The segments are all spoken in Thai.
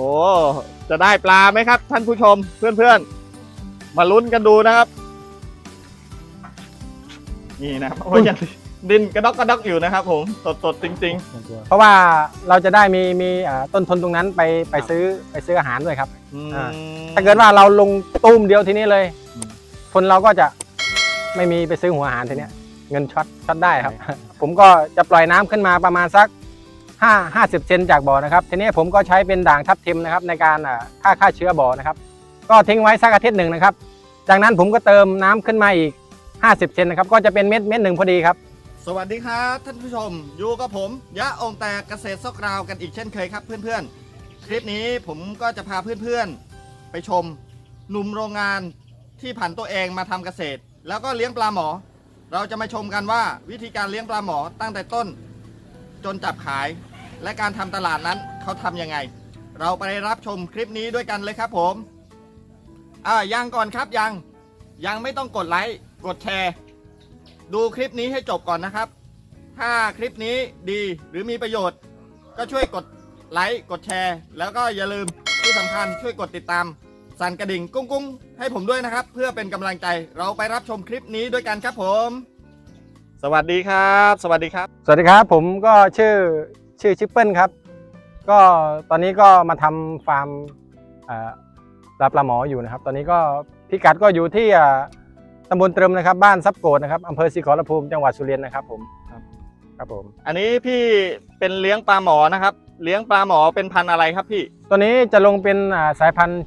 อ้จะได้ปลาไหมครับ ท่านผู้ชมเพื่อนๆ มาลุ้นกันดูนะครับ นี่นะครับโอ้ยยังดินกระดอกกระดอกอยู่นะครับ ผมสดๆจริง เพราะว่าเราจะได้มีมีอ่าต้นทุนตรงนั้นไปไปซื้อไปซื้ออาหารด้วยครับ ๆอืม อ่า ถ้าเกิดว่าเราลงตุ้มเดียวทีนี้เลย อืม คนเราก็จะไม่มีไปซื้อหัวอาหารทีเนี้ย เงินช็อตช็อตได้ครับ ผมก็จะปล่อยน้ำขึ้นมาประมาณสัก 5 50 เซนจากบ่อนะครับ ทีนี้ผมก็ใช้เป็นด่างทับทิมนะครับในการฆ่าฆ่าเชื้อบ่อนะครับ ก็ทิ้งไว้สักอาทิตย์หนึ่งนะครับ จากนั้นผมก็เติมน้ำขึ้นมาอีก 50 เซนนะครับ ก็จะเป็นเม็ดเม็ดหนึ่งพอดีครับ สวัสดีครับท่านผู้ชม อยู่กับผม ยะองแตกเกษตรซอกราวกันอีกเช่นเคยครับเพื่อนๆ คลิปนี้ผมก็จะพาเพื่อนๆ ไปชมหนุ่มโรงงานที่ผันตัวเองมาทำเกษตร แล้วก็เลี้ยงปลาหมอ เราจะมาชมกันว่าวิธีการเลี้ยงปลาหมอตั้งแต่ต้น จนจับขาย และการทำตลาดนั้นเขาทำยังไง เราไปรับชมคลิปนี้ด้วยกันเลยครับผมอ่ายังก่อนครับยังยังไม่ต้องกดไลค์กดแชร์ ดูคลิปนี้ให้จบก่อนนะครับ ถ้าคลิปนี้ดีหรือมีประโยชน์ ก็ช่วยกดไลค์กดแชร์ แล้วก็อย่าลืมที่สำคัญช่วยกดติดตาม สั่นกระดิ่งกุ้งกุ้งให้ผมด้วยนะครับ เพื่อเป็นกำลังใจเราไปรับชมคลิปนี้ด้วยกันครับผม สวัสดีครับ สวัสดีครับ สวัสดีครับ ผมก็ชื่อ ชื่อชิปเปิลครับ ก็ตอนนี้ก็มาทำฟาร์มเอ่อปลาปลาหมออยู่นะครับ ตอนนี้ก็พิกัดก็อยู่ที่อ่าตำบลเตรมนะครับ บ้านซับโกดนะครับอำเภอศรีขอรภูมิจังหวัดสุรินทร์นะครับผมครับครับผม อันนี้พี่เป็นเลี้ยงปลาหมอนะครับ เลี้ยงปลาหมอเป็นพันธุ์อะไรครับพี่ ตัวนี้จะลงเป็นอ่าสายพันธุ์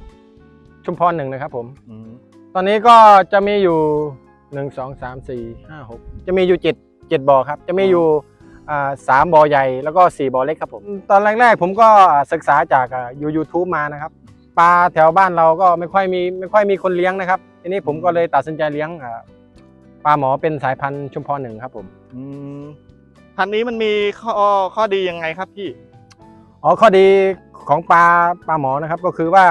ชุมพรหนึ่งนะครับผมอืมตอนนี้ก็จะมีอยู่หนึ่งสองสามสี่ห้าหกจะมีอยู่เจ็ดเจ็ดบ่อครับ จะมีอยู่อ่า สามบ่อใหญ่แล้วก็สี่บ่อเล็กครับผม ตอนแรกๆผมก็อ่าศึกษาจากอ่ายูยูทูบมานะครับปลาแถวบ้านเราก็ไม่ค่อยมีไม่ค่อยมีคนเลี้ยงนะครับทีนี้ผมก็เลยตัดสินใจเลี้ยงอ่าปลาหมอเป็นสายพันธุ์ชุมพรหนึ่งครับผมอืมพันธุ์นี้มันมีข้อข้อดียังไงครับพี่อ๋อข้อดีของปลาปลาหมอนะครับ ก็คือว่า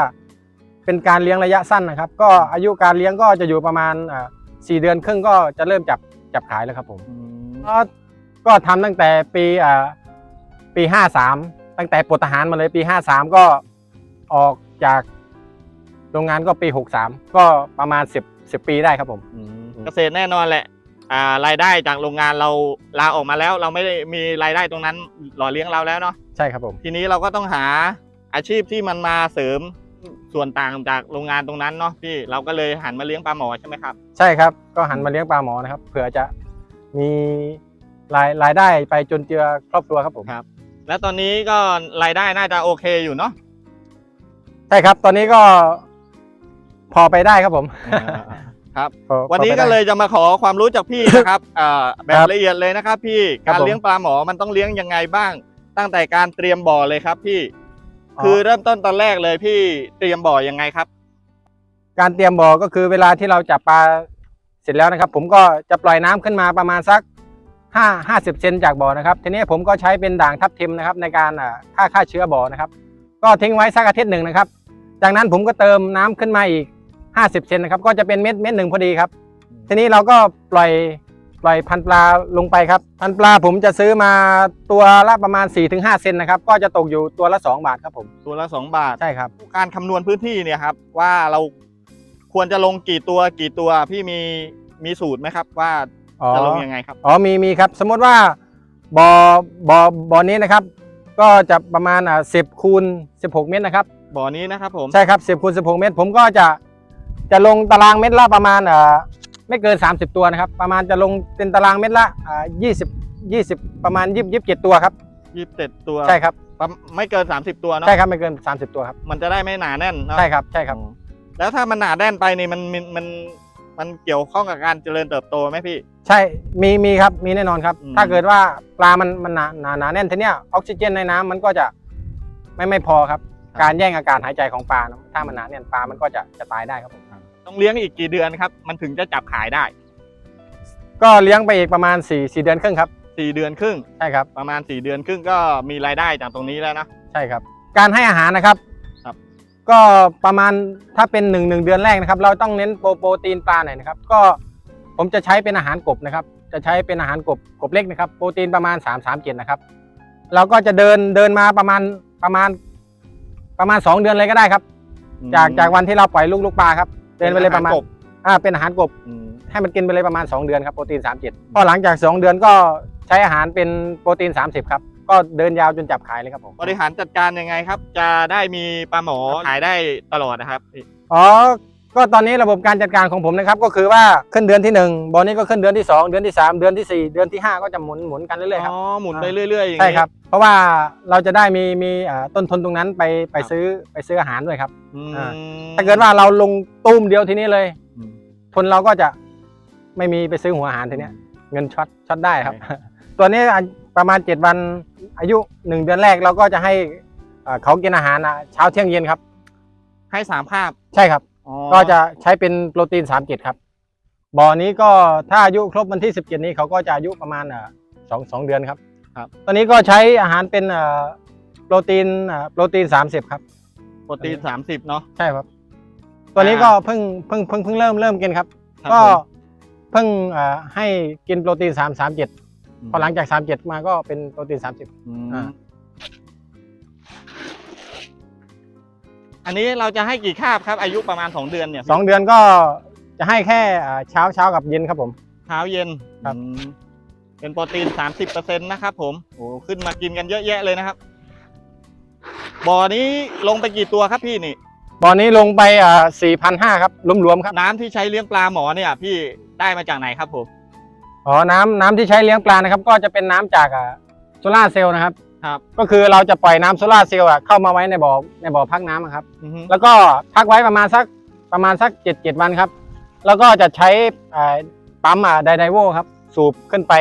เป็นการเลี้ยงระยะสั้นนะครับ ก็อายุการเลี้ยงก็จะอยู่ประมาณอ่าสี่เดือนครึ่งก็จะเริ่มจับจับขายแล้วครับผม ก็ก็ทำตั้งแต่ปีอ่าปีห้าสามตั้งแต่ปลดทหารมาเลยปีห้าสามก็ออกจากโรงงานก็ปีหกสามก็ประมาณสิบสิบปีได้ครับผมเกษตรแน่นอนแหละอ่ารายได้จากโรงงานเราลาออกมาแล้ว เราไม่ได้มีรายได้ตรงนั้นหล่อเลี้ยงเราแล้วเนาะใช่ครับผม ทีนี้เราก็ต้องหาอาชีพที่มันมาเสริมส่วนต่างจากโรงงานตรงนั้นเนาะพี่เราก็เลยหันมาเลี้ยงปลาหมอใช่ไหมครับ ใช่ครับก็หันมาเลี้ยงปลาหมอนะครับเผื่อจะมี รายรายได้ไปจนเจือครอบครัวครับผมครับ แล้วตอนนี้ก็รายได้น่าจะโอเคอยู่เนาะใช่ครับ ตอนนี้ก็พอไปได้ครับผม ครับพอวันนี้พอไปก็ได้เลยจะมาขอความรู้จากพี่นะครับเอ่อแบบครับละเอียดเลยนะครับ พี่ครับการผมเลี้ยงปลาหมอมันต้องเลี้ยงยังไงบ้าง ตั้งแต่การเตรียมบ่อเลยครับ พี่อ๋อคือเริ่มต้นตอนแรกเลยพี่เตรียมบ่อยังไงครับ การเตรียมบ่อก็คือเวลาที่เราจับปลาเสร็จแล้วนะครับ ผมก็จะปล่อยน้ำขึ้นมาประมาณสัก 5 50เซนจากบ่อนะครับทีนี้ผมก็ใช้เป็นด่างทับทิมนะครับในการอ่าฆ่าฆ่าเชื้อบ่อนะครับ ก็ทิ้งไว้สักอาทิตย์หนึ่งนะครับ จากนั้นผมก็เติมน้ำขึ้นมาอีก 50เซนนะครับก็จะเป็นเม็ดเม็ดหนึ่งพอดีครับ ทีนี้เราก็ปล่อยปล่อยพันธุ์ปลาลงไปครับ พันธุ์ปลาผมจะซื้อมาตัวละประมาณ 4-5เซนนะครับก็จะตกอยู่ตัวละ 2 บาทครับผมตัวละสองบาทใช่ครับ การคำนวณพื้นที่เนี่ยครับว่าเราควรจะลงกี่ตัวกี่ตัวพี่มีมีสูตรไหมครับว่า อ๋อ จะลงยังไงครับ อ๋อมีมีครับ สมมติว่าบ่อบ่อบ่อนี้นะครับ ก็จะประมาณอ่าสิบคูณสิบหกเมตรนะครับ บ่อนี้นะครับผมใช่ครับสิบคูณสิบหกเมตร ผมก็จะจะลงตารางเมตรละประมาณอ่าไม่เกิน 30 ตัวนะครับ ประมาณจะลงเป็นตารางเมตรละอ่ายี่สิบยี่สิบประมาณยี่สิบยี่สิบเจ็ดตัวครับยี่สิบเจ็ดตัวใช่ครับประมาณไม่เกินสามสิบตัวเนาะใช่ครับไม่เกิน 30 ตัวครับมันจะได้ไม่หนาแน่นเนาะใช่ครับใช่ครับ แล้วถ้ามันหนาแน่นไปนี่มันมันมัน มันเกี่ยวข้องกับการเจริญเติบโตไหมพี่ ใช่มีมีครับมีแน่นอนครับ อืม ถ้าเกิดว่าปลามันมันหนาหนาหนาแน่นทีเนี้ยออกซิเจนในน้ำมันก็จะไม่ไม่พอครับ การแย่งอากาศหายใจของปลานะถ้ามันหนาแน่นปลามันก็จะจะตายได้ครับผมต้องเลี้ยงอีกกี่เดือนครับ มันถึงจะจับขายได้ก็เลี้ยงไปอีกประมาณ4 4เดือนครึ่งครับสี่เดือนครึ่ง ใช่ครับ ประมาณสี่เดือนครึ่งก็มีรายได้จากตรงนี้แล้วนะ ใช่ครับ การให้อาหารนะครับครับ ก็ประมาณถ้าเป็นหนึ่งหนึ่งเดือนแรกนะครับ เราต้องเน้นโปรโปรตีนปลาหน่อยนะครับ ก็ผมจะใช้เป็นอาหารกบนะครับ จะใช้เป็นอาหารกบกบเล็กนะครับ โปรตีนประมาณ 3 3 7นะครับ เราก็จะเดินเดินมาประมาณประมาณประมาณ 2 เดือนเลยก็ได้ครับ จากจากวันที่เราปล่อยลูกลูกปลาครับ เดินไปเลยประมาณอหกบอ่าเป็นอาหารกบอืมให้มันกินไปเลยประมาณ 2 เดือนครับโปรตีน 37พอหลังจาก 2 เดือนก็ใช้อาหารเป็นโปรตีน 30 ครับ ก็เดินยาวจนจับขายเลยครับผม บริหารจัดการยังไงครับ จะได้มีปลาหมอขายได้ตลอดนะครับ อ๋อ ก็ตอนนี้ระบบการจัดการของผมนะครับ ก็คือว่าขึ้นเดือนที่1บอลนี้ก็ขึ้นเดือนที่ 2 เดือนที่ 3 เดือนที่ 4 เดือนที่ 5 ก็จะหมุนหมุนกันเรื่อยๆครับอ๋อหมุนไปเรื่อยๆอย่างนี้ใช่ครับ เพราะว่าเราจะได้มีมีอ่าต้นทุนตรงนั้นไปไปครับซื้อไปซื้ออาหารด้วยครับอืมอ่าถ้าเกิดว่าเราลงตุ้มเดียวทีนี้เลยอืมทุนเราก็จะไม่มีไปซื้อหัวอาหารทีเนี้ย เงินช็อตช็อตได้ครับใช่ตัวนี้อะ ประมาณ 7 วันอายุ 1 เดือนแรกเราก็จะให้อ่าเขากินอาหารอะเช้าเที่ยงเย็นครับ ให้สามคาบใช่ครับอ๋อก็จะใช้เป็นโปรตีน37ครับบ่อนี้ก็ถ้าอายุครบวันที่17นี้เขาก็จะอายุประมาณอ่าสองสองเดือนครับครับ ตอนนี้ก็ใช้อาหารเป็นอ่าโปรตีนอ่าโปรตีน30ครับ โปรตีนสามสิบเนาะใช่ครับ ตัวนี้ก็เพิ่งเพิ่งเพิ่งเพิ่งเริ่มเริ่มกินครับครับก็ผมเพิ่งอ่าให้กินโปรตีน3 3 7 พอหลังจาก37มาก็เป็นโปรตีน30อืมอ่าอันนี้เราจะให้กี่คาบครับ อายุประมาณสองเดือนเนี่ย2เดือนก็จะให้แค่อ่าเช้าเช้ากับเย็นครับผม เช้าเย็นครับอืมเป็นโปรตีนสามสิบเปอร์เซ็นต์นะครับผมโอ้ขึ้นมากินกันเยอะแยะเลยนะครับ บ่อนี้ลงไปกี่ตัวครับพี่นี่บ่อนี้ลงไปอ่า4,500ครับรวมๆครับ น้ำที่ใช้เลี้ยงปลาหมอเนี่ย พี่ได้มาจากไหนครับผม อ๋อน้ำน้ำที่ใช้เลี้ยงปลานะครับ ก็จะเป็นน้ำจากอ่าโซลาร์เซลล์นะครับครับ ก็คือเราจะปล่อยน้ำโซลาร์เซลล์อะเข้ามาไว้ในบ่อในบ่อพักน้ำอะครับอือฮึแล้วก็พักไว้ประมาณสักประมาณสักเจ็ดเจ็ดวันครับ แล้วก็จะใช้อ่าปั๊มอะไดไดโวครับ สูบขึ้นไป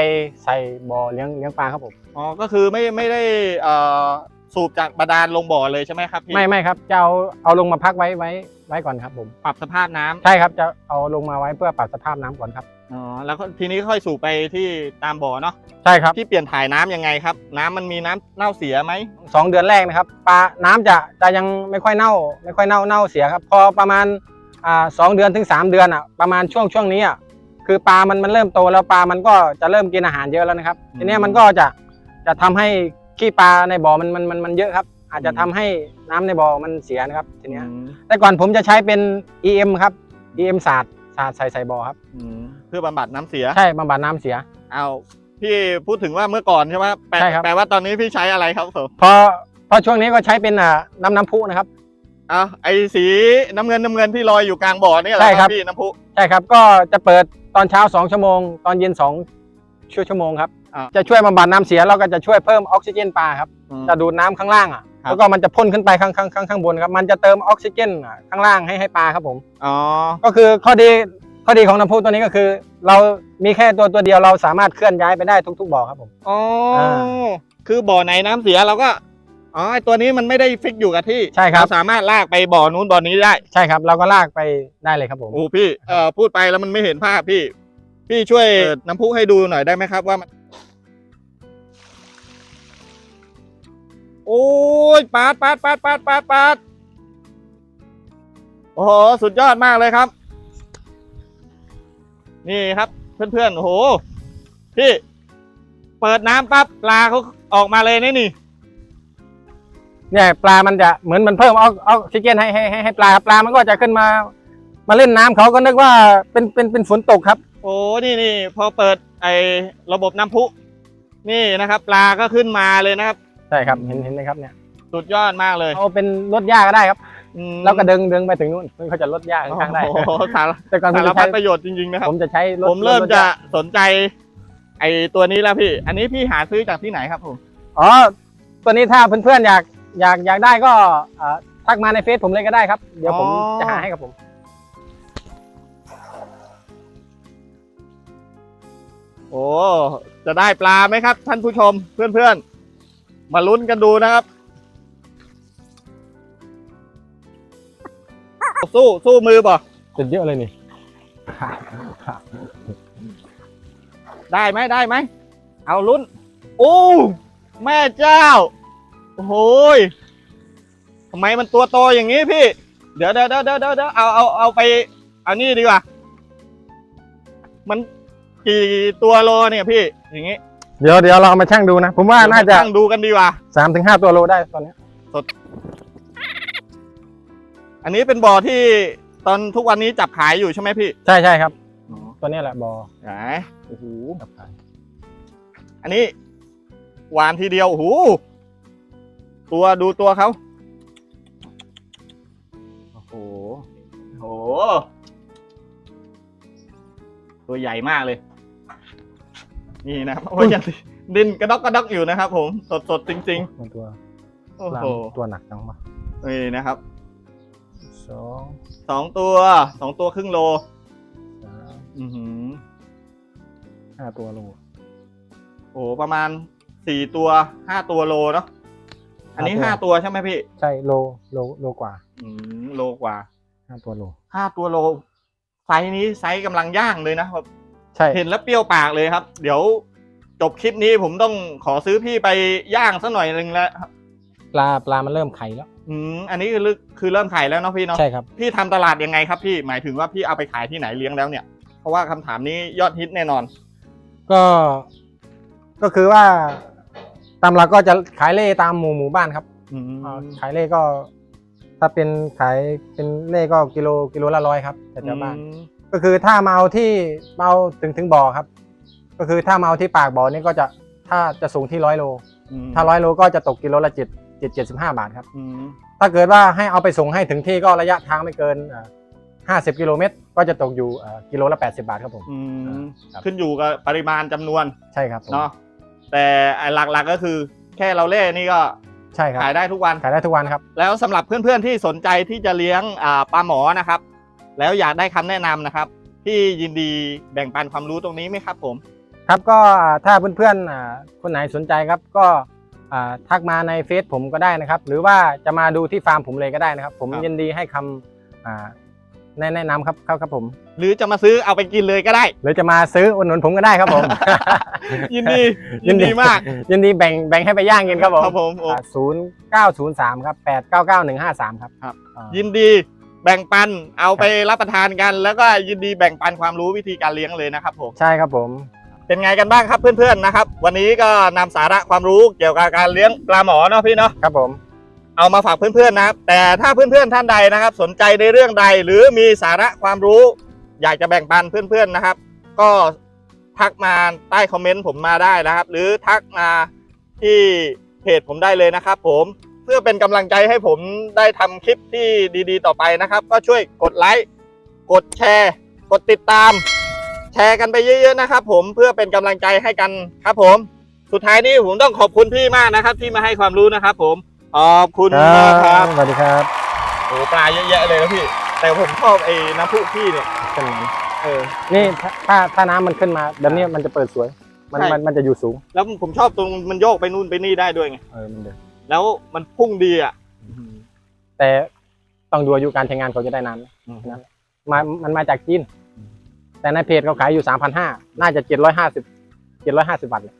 ใส่บ่อเลี้ยงเลี้ยงปลาครับผมอ๋อก็คือไม่ไม่ได้เอ่อ สูบจากบาดาลลงบ่อเลยใช่ไหมครับพี่ไม่ไม่ครับจะเอาเอาลงมาพักไว้ไว้ไว้ก่อนครับผมปรับสภาพน้ำใช่ครับจะเอาลงมาไว้เพื่อปรับสภาพน้ำก่อนครับ อ๋อแล้วก็ทีนี้ค่อยสูบไปที่ตามบ่อเนาะใช่ครับพี่เปลี่ยนถ่ายน้ำยังไงครับ น้ำมันมีน้ำเน่าเสียไหมสองเดือนแรกนะครับปลาน้ำจะจะยังไม่ค่อยเน่า ไม่ค่อยเน่าเน่าเสียครับ พอประมาณอ่าสองเดือนถึงสามเดือนอะประมาณช่วงช่วงนี้อะคือปลามันมันเริ่มโตแล้วปลามันก็จะเริ่มกินอาหารเยอะแล้วนะครับ ทีเนี้ยมันก็จะจะทำให้ ขี้ปลาในบ่อมันมันมันมันเยอะครับ อาจจะทำให้น้ำในบ่อมันเสียนะครับทีเนี้ยอืมแต่ก่อนผมจะใช้เป็น EM ครับ EM ศาสตร์ศาสตร์ใส่ใส่บ่อครับ อืมเพื่อบำบัดน้ำเสียใช่บำบัดน้ำเสีย เอาพี่พูดถึงว่าเมื่อก่อนใช่ไหมแปลใช่ครับ แปลว่าตอนนี้พี่ใช้อะไรครับผมพอพอช่วงนี้ก็ใช้เป็นอ่าน้ำน้ำพุนะครับเอาไอ้สีน้ำเงินน้ำเงินที่ลอยอยู่กลางบ่อนี่แหละใช่ครับ พี่น้ำพุ ใช่ครับ ก็จะเปิดตอนเช้า 2 ชั่วโมง ตอนเย็น2 ชั่วชั่วโมงครับอ่าจะช่วยบำบัดน้ำเสียแล้วก็จะช่วยเพิ่มออกซิเจนปลาครับอืมจะดูดน้ำข้างล่างอะครับแล้วก็มันจะพ่นขึ้นไปข้างข้างข้างข้างบนครับ มันจะเติมออกซิเจนอะข้างล่างให้ให้ปลาครับผม อ๋อ ก็คือข้อดีข้อดีของน้ำพุตัวนี้ก็คือ เรามีแค่ตัวตัวเดียวเราสามารถเคลื่อนย้ายไปได้ทุก ๆบ่อครับผม อ๋ออ่าคือบ่อไหนน้ำเสียเราก็อ๋อไอ้ตัวนี้มันไม่ได้ฟิกอยู่กับที่ใช่ครับเราสามารถลากไปบ่อนู้นบ่อนี้ได้ ใช่ครับ เราก็ลากไปได้เลยครับผมโอ้พี่เอ่อพูดไปแล้วมันไม่เห็นภาพพี่ พี่ช่วยเปิดน้ำพุให้ดูหน่อยได้ไหมครับว่ามันโอ้ยปาดปาดปาดปาดปาดปาดโอ้โหสุดยอดมากเลยครับ นี่ครับ เพื่อนๆโอ้โหพี่ เปิดน้ำปั๊บปลาเขาออกมาเลยนี่นี่ เนี่ยปลามันจะเหมือนมันเพิ่มออกออกซิเจนให้ให้ให้ให้ปลาครับปลามันก็จะขึ้นมา มาเล่นน้ำเขาก็นึกว่าเป็นเป็นเป็นฝนตกครับ โอ้นี่นี่พอเปิดไอ้ระบบน้ำพุนี่นะครับ ปลาก็ขึ้นมาเลยนะครับ ใช่ครับเห็นเห็นไหมครับเนี่ยสุดยอดมากเลยเอาเป็นรถหญ้าก็ได้ครับอืมแล้วก็ดึงดึงไปถึงนู่นมันเขาจะลดหญ้าข้างๆได้โอ้โหสารแต่ก่อนผสามรจะพัใช้ดประโยชน์จริงๆนะครับ ผมจะใช้รถผมเริ่มถจะหญ้าสนใจ ไอ้ตัวนี้แล้วพี่ อันนี้พี่หาซื้อจากที่ไหนครับผม อ๋อตัวนี้ถ้าเพื่อนๆอยากอยากอยากได้ก็เอ่อทักมาในเฟซผมเลยก็ได้ครับเดี๋ยวผมอ๋อ จะหาให้ครับผม โอ้จะได้ปลาไหมครับ ท่านผู้ชมเพื่อนๆ มาลุ้นกันดูนะครับ สู้สู้มือบ่สุดเยอะเลยนี่ ได้ไหมได้ไหม เอาลุ้น โอ้ แม่เจ้า โอ้โหยทำไมมันตัวโตอย่างนี้พี่เดี๋ยวเดี๋ยวเดี๋ยวเดี๋ยวเดี๋ยวเอาเอาเอาไป เอานี่ดีกว่า มัน กี่ตัวโลเนี่ยพี่อย่างงี้เดี๋ยวเดี๋ยวเราเอามาชั่งดูนะ ผมว่าน่าจะตั้งดูกันดีกว่าสามถึงห้าตัวโลได้ตอนเนี้ยอันนี้เป็นบ่อที่ตอนทุกวันนี้จับขายอยู่ใช่ไหมพี่ใช่ใช่ครับ ตัวนี้แหละบอไหนโอ้โหจับขายอันนี้หวานทีเดียวโอ้โหตัวดูตัวเขาโอ้โหโอ้โหตัวใหญ่มากเลย นี่นะครับโอ้ยยังดินกระดอกกระดอกอยู่นะครับ ผมสดสดๆจริงมันตัวๆ โอ้ลาโหมตัวหนักจังวะนี่นะครับสองสองตัวสองตัวครึ่งโล สามอือหือ ห้าตัวโลโอ้โหประมาณสี่ตัวห้าตัวโลเนาะอันนี้ห้าตัวใช่ไหมพี่ ใช่โลโลโลกว่าอืมโลกว่าห้าตัวโลห้าตัวโล ไซส์นี้ไซส์กำลังย่างเลยนะครับ ใช่เห็นแล้วเปรี้ยวปากเลยครับ เดี๋ยวจบคลิปนี้ผมต้องขอซื้อพี่ไปย่างสักหน่อยหนึ่งแล้วครับปลาปลามันเริ่มไข่แล้ว อืมอันนี้คือลึกคือเริ่มขายแล้วเนาะพี่เนาะใช่ครับ พี่ทำตลาดยังไงครับพี่หมายถึงว่าพี่เอาไปขายที่ไหนเลี้ยงแล้วเนี่ย เพราะว่าคำถามนี้ยอดฮิตแน่นอน ก็ก็คือว่า ตามหลักก็จะขายเล่ตามหมู่หมู่บ้านครับอืมอ่าขายเล่ก็ ถ้าเป็นขายเป็นเล่ก็กิโลกิโลละร้อยครับแต่ชาวบ้านอืม ก็คือถ้ามาเอาที่มาเอาถึงถึงบ่อครับ ก็คือถ้ามาเอาที่ปากบ่อนี่ก็จะถ้าจะส่งที่ร้อยโลอืมถ้าร้อยโลก็จะตกกิโลละเจ็ดเจ็ดเจ็ดสิบห้าบาทครับอืมถ้าเกิดว่าให้เอาไปส่งให้ถึงที่ก็ระยะทางไม่เกินห้าสิบกิโลเมตรก็จะตกอยู่อ่ากิโลละแปดสิบาทครับผมอืมครับขึ้นอยู่กับปริมาณจำนวนใช่ครับผมเนาะแต่หลักๆก็คือแค่เราเล่นี่ก็ใช่ครับขายได้ทุกวันขายได้ทุกวันครับ แล้วสำหรับเพื่อนๆที่สนใจที่จะเลี้ยงอ่าปลาหมอนะครับ แล้วอยากได้คำแนะนำนะครับพี่ยินดีแบ่งปันความรู้ตรงนี้ไหมครับผม ครับก็อ่าถ้าเพื่อนๆอ่าคนไหนสนใจครับก็อ่าทักมาในเฟซผมก็ได้นะครับ หรือว่าจะมาดูที่ฟาร์มผมเลยก็ได้นะครับ ผมครับยินดีให้คำอ่าแนะแนะนำครับครับครับผม หรือจะมาซื้อเอาไปกินเลยก็ได้ หรือจะมาซื้ออุดหนุนผมก็ได้ครับผม ยินดียินดีมาก ยินดีแบ่งแบ่งให้ไปย่างกินครับผมครับผมโอ้ศูนย์เก้าศูนย์สามครับแปดเก้าเก้าหนึ่งห้าสามครับครับอ่ายินดี แบ่งปันเอาไปรับประทานกัน แล้วก็ยินดีแบ่งปันความรู้วิธีการเลี้ยงเลยนะครับผม ใช่ครับผม เป็นไงกันบ้างครับเพื่อนๆนะครับ วันนี้ก็นำสาระความรู้เกี่ยวกับการเลี้ยงปลาหมอเนาะพี่เนาะครับผม เอามาฝากเพื่อนๆนะครับ แต่ถ้าเพื่อนๆท่านใดนะครับ สนใจในเรื่องใดหรือมีสาระความรู้ อยากจะแบ่งปันเพื่อนๆนะครับ ก็ทักมาใต้คอมเมนต์ผมมาได้นะครับ หรือทักมาที่เพจผมได้เลยนะครับ ผม เพื่อเป็นกำลังใจให้ผมได้ทำคลิปที่ดีๆ ต่อไปนะครับ ก็ช่วยกดไลค์กดแชร์ กดติดตาม แชร์กันไปเยอะ ๆ นะครับผมเพื่อเป็นกำลังใจให้กันครับผม สุดท้ายนี้ผมต้องขอบคุณพี่มากนะครับ ที่มาให้ความรู้นะครับ ผมขอบคุณมากครับสวัสดีครับโอ้ปลาเยอะแยะเลยนะพี่ แต่ผมชอบไอ้น้ำพุพี่เนี่ยเป็นไงเออนี่ถ้าถ้าถ้าน้ำมันขึ้นมาแบบนี้มันจะเปิดสวย มันใช่มันมันจะอยู่สูง แล้วผมชอบตรงมันโยกไปนู่นไปนี่ได้ด้วยไงเออมันเดิน แล้วมันพุ่งดีอะแต่ต้องดูอายุการใช้งานเขาจะได้นานนะมามันมาจากจีน แต่ในเพจเขาขายอยู่สามพันห้าน่าจะเจ็ดร้อยห้าสิบเจ็ดร้อยห้าสิบบาทเลย